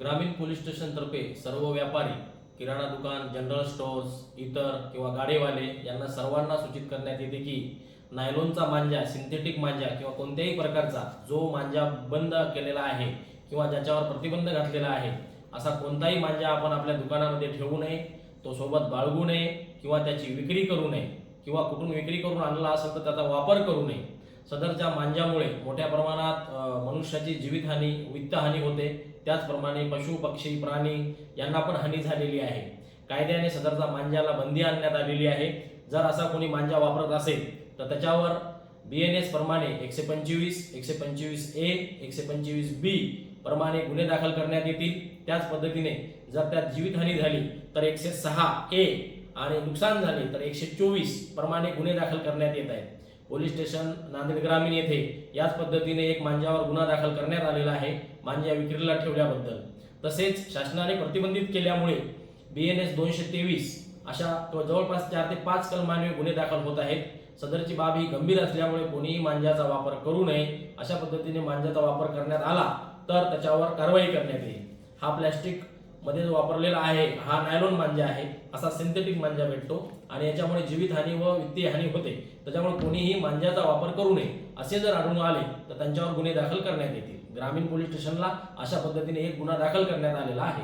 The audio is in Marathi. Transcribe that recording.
ग्रामीण पोलीस स्टेशनतर्फे सर्व व्यापारी किराणा दुकान जनरल स्टोअर्स इतर किंवा गाडीवाले यांना सर्वांना सूचित करण्यात येते की नायलॉनचा मांजा सिंथेटिक मांजा किंवा कोणत्याही प्रकारचा जो मांजा बंद केलेला आहे किंवा ज्याच्यावर प्रतिबंध घातलेला आहे असा कोणताही मांजा आपण आपल्या दुकानामध्ये ठेवू नये तो सोबत बाळगू नये किंवा त्याची विक्री करू नये किंवा कुठून विक्री करून आणला असेल तर त्याचा वापर करू नये. सदरच्या मांजामुळे मोठ्या प्रमाणात मनुष्याची जीवितहानी वित्तहानी होते. त्याचप्रमाणे पशु पक्षी प्राणी यांना पण हानी झालेली आहे. कायद्याने सदरचा मांजाला बंदी आणण्यात आलेली आहे. जर असा कोणी मांजा वापरत असेल तर त्याच्यावर बी एन एस प्रमाणे एकशे पंचवीस एकशे पंचवीस ए एकशे पंचवीस बी प्रमाणे गुन्हे दाखल करण्यात येतील. त्याच पद्धतीने जर त्यात जीवितहानी झाली तर एकशे सहा ए आणि नुकसान झाले तर एकशे चोवीस प्रमाणे गुन्हे दाखल करण्यात येत आहेत. पोलीस स्टेशन नांदेड ग्रामीण येथे याच पद्धतीने एक मांजावर गुन्हा दाखल करण्यात आलेला आहे मांजा विक्रीला ठेवल्याबद्दल. तसेच शासनाने प्रतिबंधित केल्यामुळे बी एन एस दोनशे तेवीस अशा किंवा जवळपास चार ते पाच कलमान्वये गुन्हे दाखल होत आहेत. सदरची बाब ही गंभीर असल्यामुळे कोणीही मांजाचा वापर करू नये अशा पद्धतीने मांजाचा वापर करण्यात आला तर त्याच्यावर कारवाई करण्यात येईल. हा प्लॅस्टिक मध्ये जो वापरलेला आहे हा नायलॉन मांजा आहे असा सिंथेटिक मांजा भेटतो आणि याच्यामुळे जीवितहानी व वित्तीय हानी होते. त्याच्यामुळे कोणीही मांजाचा वापर करू नये असे जर आढळून आले तर त्यांच्यावर गुन्हे दाखल करण्यात येतील. ग्रामीण पोलीस स्टेशनला अशा पद्धतीने एक गुन्हा दाखल करण्यात आलेला आहे.